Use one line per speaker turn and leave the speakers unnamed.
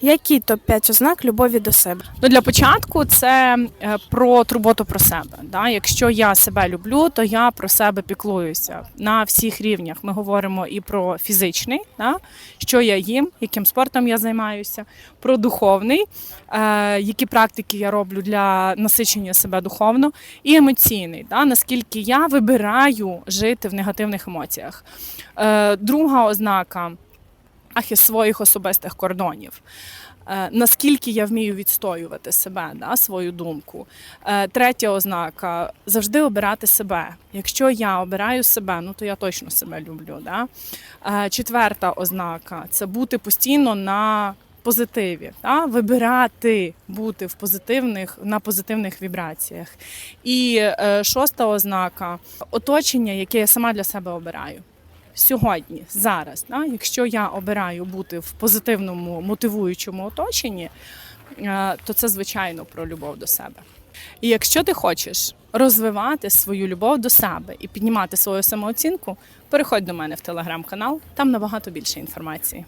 Які топ-5 ознак любові до себе?
Ну, для початку це е, про турботу про себе. Да? Якщо я себе люблю, то я про себе піклуюся на всіх рівнях. Ми говоримо і про фізичний, да? що я їм, яким спортом я займаюся, про духовний, е, які практики я роблю для насичення себе духовно, і емоційний, да? наскільки я вибираю жити в негативних емоціях. Е, друга ознака своїх особистих кордонів. Е, Наскільки я вмію відстоювати себе, да, свою думку. Е, Третя ознака завжди обирати себе. Якщо я обираю себе, ну то я точно себе люблю. Да? Е, Четверта ознака це бути постійно на позитиві, да? вибирати бути в позитивних на позитивних вібраціях. І шоста ознака оточення, яке я сама для себе обираю сьогодні, зараз, да, якщо я обираю бути в позитивному мотивуючому оточенні, е, то це звичайно про любов до себе. І якщо ти хочеш розвивати свою любов до себе і піднімати свою самооцінку, переходь до мене в телеграм-канал, там набагато більше інформації.